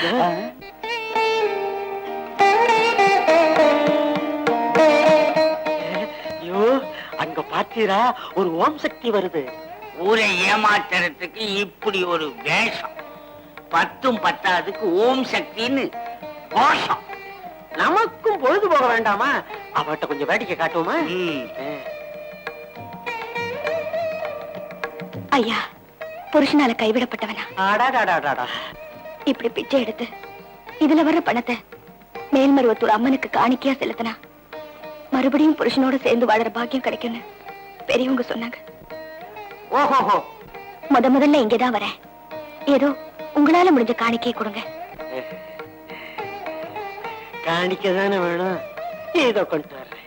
ஐயோ அங்க பாத்தீரா ஒரு ஓம் சக்தி வருது. ஊரை ஏமாத்துறதுக்கு இப்படி ஒரு வேஷம். பத்தும் பத்தாதுக்கு ஓம் சக்தின்னு கோஷம். நமக்கும் பொழுது போக வேண்டாமா? அவட்ட கொஞ்சம் வேடிக்கை காட்டுவோமா. ஐயா புருஷனால கைவிடப்பட்டவனா? அடாடாடாடாடா. இப்படி பிச்சை எடுத்து இதுல வர்ற பணத்தை மேல்மருவத்தூர் அம்மனுக்கு காணிக்கையா செலுத்தினா மறுபடியும் புருஷனோட சேர்ந்து வாழற பாக்கியம் கிடைக்கும்னு பெரியவங்க சொன்னாங்க. ஓஹோஹோ. முத முதல்ல இங்கதான் வரேன். ஏதோ உங்களால முடிஞ்ச காணிக்கையை கொடுங்க. காணிக்க தானே வேணும்? இதோ கொண்டு வர்றேன்.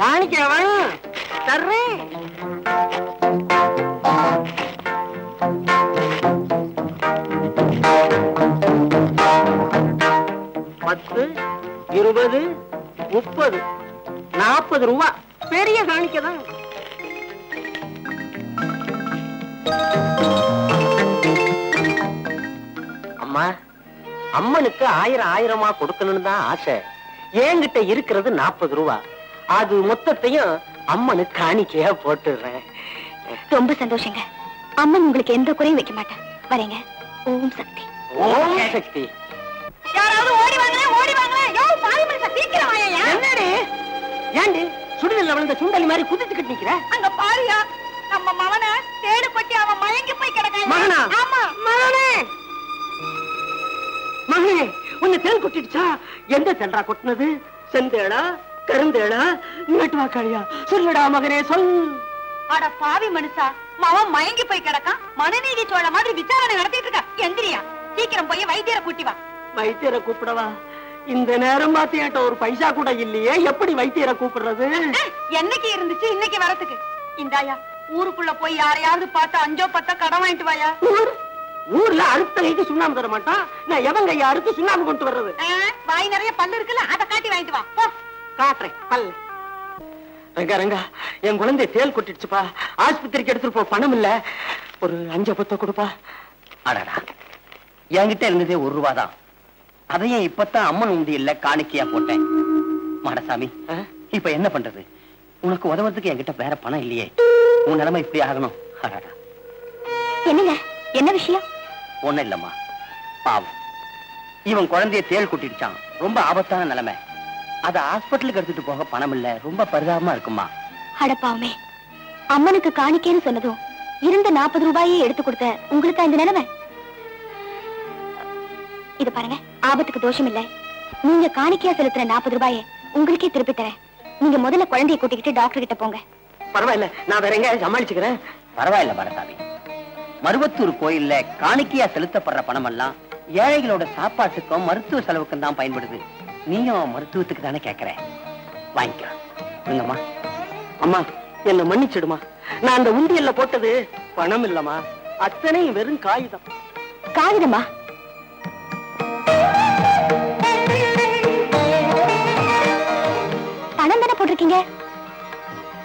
காணிக்க வேணும்? தர்றேன். இருபது முப்பது நாற்பது ரூபா. பெரிய காணிக்க தான். அம்மா அம்மனுக்கு ஆயிரம் ஆயிரமா கொடுக்கணும்னு தான் ஆசை. என்கிட்ட இருக்கிறது நாற்பது ரூபா. அது மொத்தத்தையும் அம்மனுக்கு காணிக்கையா போட்டுடுறேன். ரொம்ப சந்தோஷங்க. அம்மன் உங்களுக்கு எந்த குறையும் வைக்க மாட்டேன். வரேங்க. ஓம் சக்தி. ஓம் சக்தி. ஏண்டி? சுடுதல்ல விழுந்த சுண்டலி மாதிரி குதிச்சுக்கிட்டு நிக்கிற? அங்க பாருயா நம்ம மவன தேடு பட்டி அவன் மயங்கி போய் கிடக்கான். மகனா? ஆமா. மகனே! மகனே உன்னை தேல் கொட்டிடுச்சா? எந்த தென்றா கொட்டினது? செந்தேளா கருந்தேளா நட்டுவாக்காளியா சொல்லுடா மகனே சொல். அட பாவி மனுஷா மவன் மயங்கி போய் கிடக்கான். மனுநீதி சோழ மாதிரி விசாரணை நடத்திட்டு இருக்க. எந்திரியா. சீக்கிரம் போய் வைத்தியரை கூட்டி வா. வைத்தியரை கூப்பிடவா? இந்த நேரம் பார்த்து என்கிட்ட ஒரு பைசா கூட இல்லையே எப்படி வைத்தியரை கூப்பிடுறது? என்னைக்கு இருந்துச்சு? இன்னைக்கு வரதுக்கு இந்தாயா ஊருக்குள்ள போய் யாரையாவது பார்த்து அஞ்சோ பத்தோ கடன் வாங்கிட்டு வாயா? ஊர்? ஊர்ல அடுத்த கைக்கு சுண்ணாம்பு தர மாட்டான். நான் எவன் கையை அறுத்து சுண்ணாம்பு கொண்டு வர்றது? வாய் நிறைய பல்லு இருக்குல்ல அதை காட்டி வாங்கிட்டு வா. காட்டுறேன் பல்ல. ரங்கா ரங்கா என் குழந்தை தேல் கொட்டிடுச்சுப்பா. ஆஸ்பத்திரிக்கு எடுத்துட்டு போ பணம் இல்ல. ஒரு அஞ்சு பத்த கொடுப்பா. அடடா. என்கிட்ட இருந்ததே ஒரு ரூபா தான் அதையும் இப்பதான் அம்மன் உண்டி இல்ல காணிக்கையா போட்டேன். மாடசாமி? இப்ப என்ன பண்றது? உனக்கு உதவுறதுக்கு என்கிட்ட வேற பணம் இல்லையே. உன் நிலைமை இப்படி ஆகணும். அடடா. என்னங்க? என்ன விஷயம்? ஒண்ணும் இல்லம்மா. பாவம். இவன் குழந்தைய தேள் கூட்டிடுச்சான். ரொம்ப ஆபத்தான நிலைமை. அத ஹாஸ்பிட்டலுக்கு எடுத்துட்டு போக பணம் இல்ல. ரொம்ப பரிதாபமா இருக்குமா அடப்பாவுமே அம்மனுக்கு காணிக்கைன்னு சொன்னதும் இருந்த நாற்பது ரூபாயே எடுத்து கொடுத்த உங்களுக்கு இந்த நிலைமை? இது பாருங்க. ஆபத்துக்கு தோஷம் இல்ல நீங்க காணிக்கையா செலுத்துற நாற்பது ரூபாயை உங்களுக்கே திருப்பி தரேன். நீங்க முதல்ல குழந்தைய கூட்டிக்கிட்டு டாக்டர் கிட்ட போங்க. பரவாயில்ல நான் வேற எங்க சமாளிச்சுக்கிறேன். பரவாயில்ல பரதாவி மருவத்தூர் கோயில்ல காணிக்கையா செலுத்தப்படுற பணம் எல்லாம் ஏழைகளோட சாப்பாட்டுக்கும் மருத்துவ செலவுக்கும் தான் பயன்படுது. நீயும் மருத்துவத்துக்கு தானே கேக்குற? வாங்கிக்க கொடுங்கம்மா அம்மா என்ன மன்னிச்சிடுமா. நான் அந்த உண்டியல்ல போட்டது பணம் இல்லம்மா அத்தனையும் வெறும் காகிதம். காகிதமா? போட்டிருக்கீங்க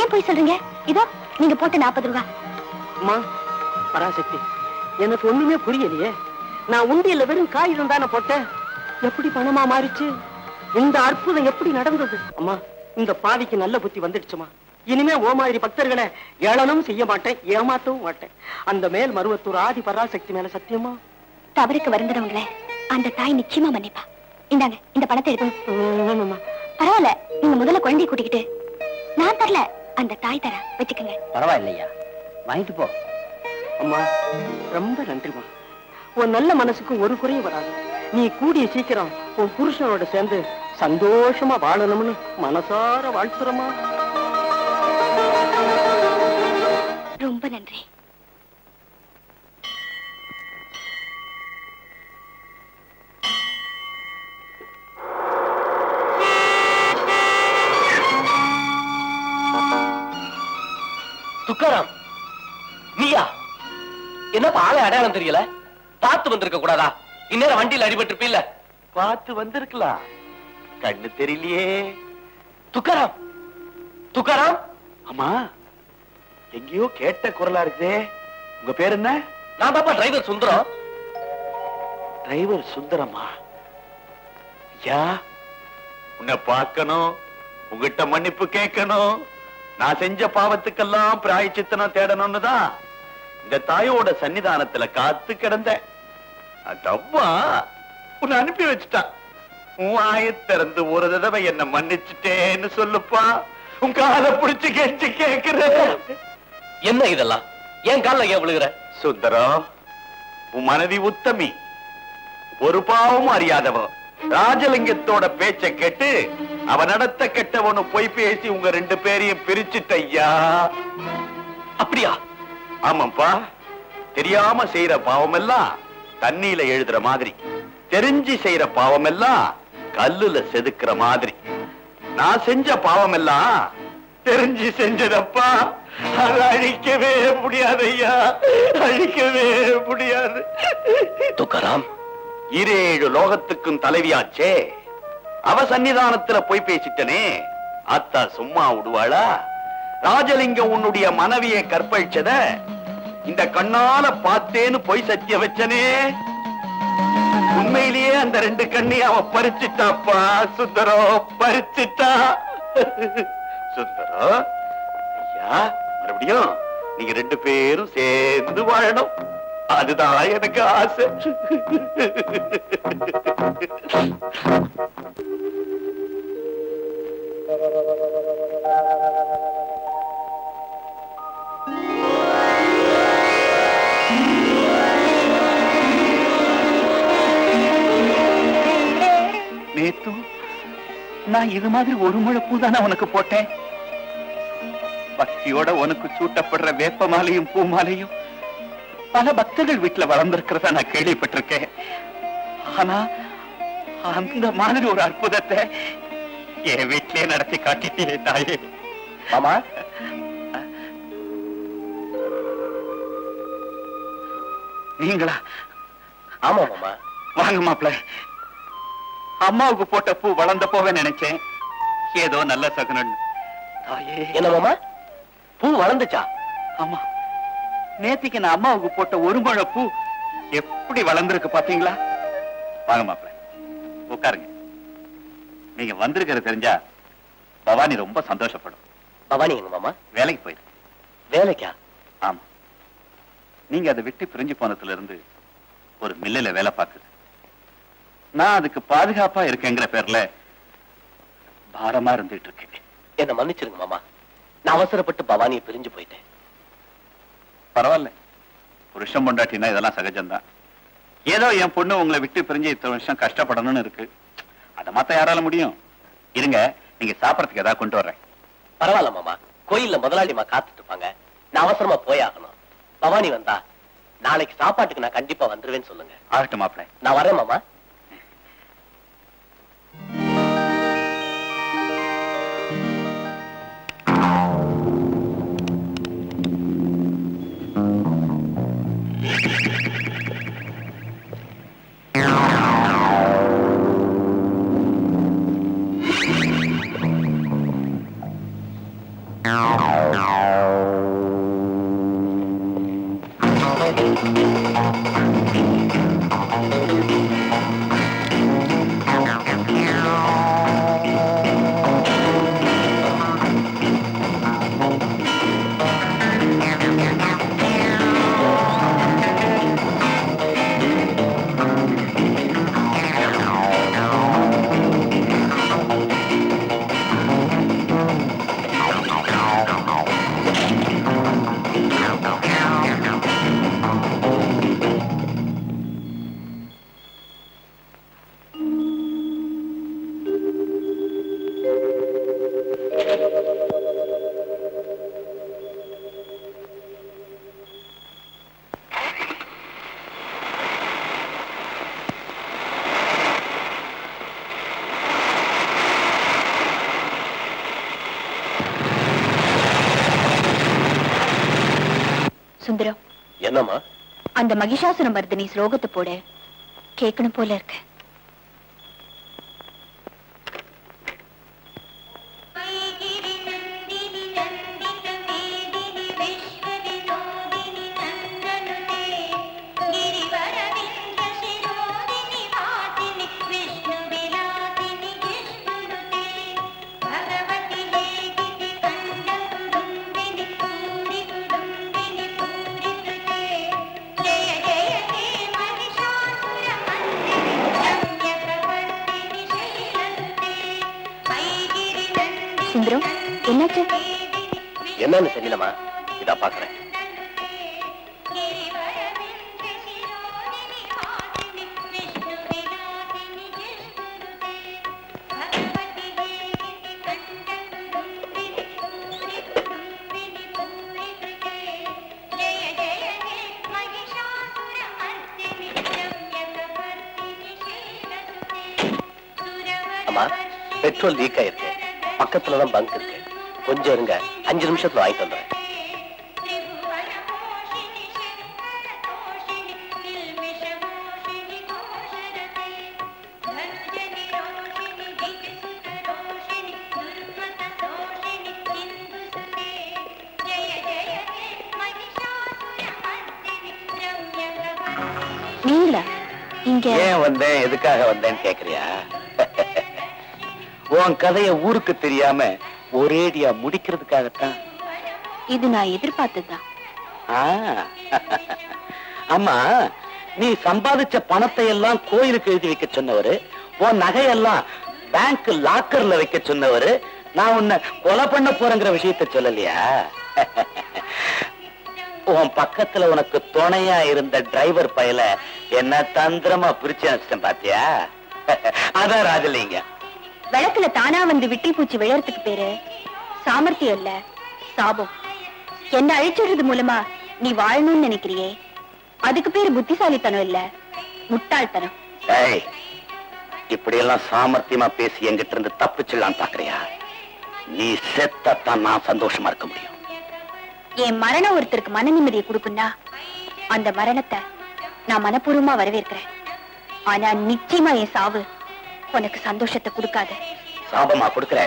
ஏன் போய் சொல்றீங்க? இதோ நீங்க போட்ட நாற்பது ரூபாய் அம்மா பராசக்தி எனக்கு ஒண்ணுமே புரியலையே. நான் உண்டியல்ல வெறும் காகிதம் தானே போட்டேன். எப்படி பணமா மாறிச்சு? இந்த அற்புதம் எப்படி நடந்தது? அம்மா இந்த பாவிக்கு நல்ல புத்தி வந்துடுச்சுமா. இனிமே ஓ மாதிரி பக்தர்களை ஏளனம் செய்ய மாட்டேன் ஏமாத்தவும் மாட்டேன். அந்த மேல் மருவத்தூர் ஆதி பராசக்தி மேல சத்தியமா? தவறுக்கு வருந்தவங்கள அந்த தாய் நிச்சயமா மன்னிப்பா. இந்தாங்க இந்த பணத்தை எடுத்து வேணும்மா. பரவாயில்ல நீங்க முதல்ல குழந்தைய கூட்டிக்கிட்டு நான் தரல அந்த தாய் தர வச்சுக்கோங்க. பரவாயில்லையா? வாங்கிட்டு போ. அம்மா ரொம்ப நன்றிமா உன் நல்ல மனசுக்கு ஒரு குறையும் வராது. நீ கூடிய சீக்கிரம் உன் புருஷனோட சேர்ந்து சந்தோஷமா வாழணும்னு மனசார வாழ்த்துறமா ரொம்ப நன்றி. துக்காராம் நீயா? என்னப்பா ஆளை அடையாளம் தெரியல? பார்த்து வந்திருக்க கூடாதா? இந்நேரம் வண்டியில அடிபட்டிருப்பீல்ல? பார்த்து வந்திருக்கலாம். கண்ணு தெரியலையே. துக்காராம். துக்காராம். அம்மா எங்கேயோ கேட்ட குரலா இருக்குதே. உங்க பேர் என்ன? நான் தாப்பா டிரைவர் சுந்தரம். டிரைவர் சுந்தரமா யா உன்னை பார்க்கணும் உங்ககிட்ட மன்னிப்பு கேட்கணும். நான் செஞ்ச பாவத்துக்கெல்லாம் பிராயச்சித்தனம் தேடணும்னு தான் இந்த தாயோட சன்னிதானத்துல காத்து கிடந்தேன். அதவ்வா உன்னை அனுப்பி வச்சுட்டா. உன் ஆய திறந்து ஒரு தடவை என்ன மன்னிச்சுட்டேன்னு சொல்லுப்பா. உன் காலை பிடிச்சு கெஞ்சி கேக்குறேன் என்ன இதெல்லாம்? ஏன் காலில் ஏன் விழுகிற? சுந்தரம் உன் மனைவி உத்தமி. ஒரு பாவமும் அறியாதவ. ராஜலிங்கத்தோட பேச்ச கேட்டு அவ நடத்த கெட்டவனு போய் பேசி உங்க ரெண்டு பேரையும் பிரிச்சுட்டய்யா. அப்படியா? ஆமாப்பா தெரியாம செய்யற பாவம் எல்லாம் தண்ணியில எழுதுற மாதிரி. தெரிஞ்சு செய்யற பாவம் எல்லாம் கல்லுல செதுக்குற மாதிரி. நான் செஞ்ச பாவம் எல்லாம் தெரிஞ்சு செஞ்சதப்பா. அதை அழிக்கவே முடியாதையா அழிக்கவே முடியாது. துக்காராம் இரேழு லோகத்துக்கும் தலைவியாச்சே. அவ சன்னிதானத்துல போய் பேசிட்டனே. அத்தா சும்மா விடுவாளா? ராஜலிங்கம் உன்னுடைய மனைவியை கற்பழிச்சத இந்த கண்ணால பார்த்தேன்னு பொய் சத்திய வச்சனே. உண்மையிலேயே அந்த ரெண்டு கண்ணையும் அவ பறிச்சிட்டாப்பா. சுந்தரோ பறிச்சிட்டா. சுந்தரோ ஐயா மறுபடியும் நீங்க ரெண்டு பேரும் சேர்ந்து வாழணும். அதுதான் எனக்கு ஆசை. நேத்து நான் இது மாதிரி ஒரு முழப்பூ தானே உனக்கு போட்டேன்? பக்தியோட உனக்கு சூட்டப்படுற வேப்ப மாலையும் பூ மாலையும் பல பக்தர்கள் வீட்டுல வளர்ந்திருக்கிறத நான் கேள்விப்பட்டிருக்கேன். ஆனா அந்த மாதிரி ஒரு அற்புதத்தை என் வீட்டிலே நடத்தி காட்டிட்டே தாயே. மாமா? நீங்களா? ஆமா மாமா. வாங்க மாப்பிள்ள அம்மாவுக்கு போட்ட பூ வளர்ந்த போவே நினைச்சேன். ஏதோ நல்ல சகுனன் தாயே. என்ன மாமா? பூ வளர்ந்துச்சா? ஆமா. நேத்திக்கு நான் அம்மாவுக்கு போட்ட ஒரு முழ பூ எப்படி வளர்ந்திருக்கு பாத்தீங்களா? வாங்க மாப்பிள்ள உட்காருங்க. நீங்க வந்திருக்கிறது தெரிஞ்சா பவானி ரொம்ப சந்தோஷப்படும். பவானி எங்க மாமா? வேலைக்கு போயிரு. வேலைக்கா? ஆமா. நீங்க அதை விட்டு பிரிஞ்சு போனதுல இருந்து ஒரு மில்லுல வேலை பார்க்குது. நான் அதுக்கு பாதுகாப்பா இருக்கேங்கிற பேர்ல பாரமா இருந்துட்டு இருக்கேன். என்ன மன்னிச்சிருங்க மாமா. நான் அவசரப்பட்டு பவானியை பிரிஞ்சு போயிட்டேன். பரவாயில்ல. புருஷன் பொண்டாட்டினா இதெல்லாம் சகஜம்தான். ஏதோ என் பொண்ணு உங்களை விட்டு பிரிஞ்சு இத்தனை வருஷம் கஷ்டப்படணும்னு இருக்கு. அதை மாத்த யாரால முடியும்? இருங்க நீங்க சாப்பிடறதுக்கு ஏதாவது கொண்டு வர்றேன் பரவாயில்ல மாமா. கோயில்ல முதலாளிமா காத்துட்டு இருப்பாங்க. நான் அவசரமா போய் ஆகணும். பவானி வந்தா நாளைக்கு சாப்பாட்டுக்கு நான் கண்டிப்பா வந்துருவேன்னு சொல்லுங்க. ஆகட்டும் மாப்பிள்ளை. நான் வரேன் மாமா. சுந்தரம் மகிஷாசுரம் மருதினி ஸ்லோகத்தை போட கேட்கணும் போல இருக்கு. சுந்தரம் என்னாச்சு? என்னன்னு தெரியலமா இதா பாக்குறேன். பெட்ரோல் லீக் ஆயிருக்கு. பக்கத்துல தான் பங்க் இருக்கு. கொஞ்சம் இருங்க. அஞ்சு நிமிஷத்துல வாங்கிட்டு வந்துடுறேன். நீங்களா இங்க. ஏன் வந்தேன்? எதுக்காக வந்தேன்னு கேக்குறியா? உன் கதைய ஊருக்கு தெரியாம ஒரேடியா முடிக்கிறதுக்காகத்தான். இது நான் எதிர்பார்த்ததுதான். அம்மா நீ சம்பாதிச்ச பணத்தை எல்லாம் கோயிலுக்கு எழுதி வைக்க சொன்னவரு உன் நகையெல்லாம் பேங்க் லாக்கர்ல வைக்க சொன்னவரு நான் உன்னை கொலை பண்ண போறேங்கிற விஷயத்த சொல்லலையா? உன் பக்கத்துல உனக்கு துணையா இருந்த டிரைவர் பயல என்ன தந்திரமா பிரிச்சு அனுப்பிச்சிட்டேன் பாத்தியா? அதான் ராஜலிங்கம். விளக்குல தானா வந்து விட்டி பூச்சி விழறதுக்கு பேரு சாமர்த்தியம் இல்ல சாபம். என்ன அழிச்சிடுறது மூலமா நீ வாழணும்னு நினைக்கிறியே? அதுக்கு பேரு புத்திசாலித்தனம் இல்ல முட்டாள்தனம். இப்படி எல்லாம் சாமர்த்தியமா பேசி என்கிட்ட இருந்து தப்பிச்சிடலாம் பாக்குறியா? நீ செத்தத்தான் நான் சந்தோஷமா இருக்க முடியும். என் மரணம் ஒருத்தருக்கு மன நிம்மதியை கொடுக்குன்னா அந்த மரணத்தை நான் மனப்பூர்வமா வரவேற்கிறேன். ஆனா நிச்சயமா என் சாவு உனக்கு சந்தோஷத்தை கொடுக்காது. சாபமா கொடுக்கற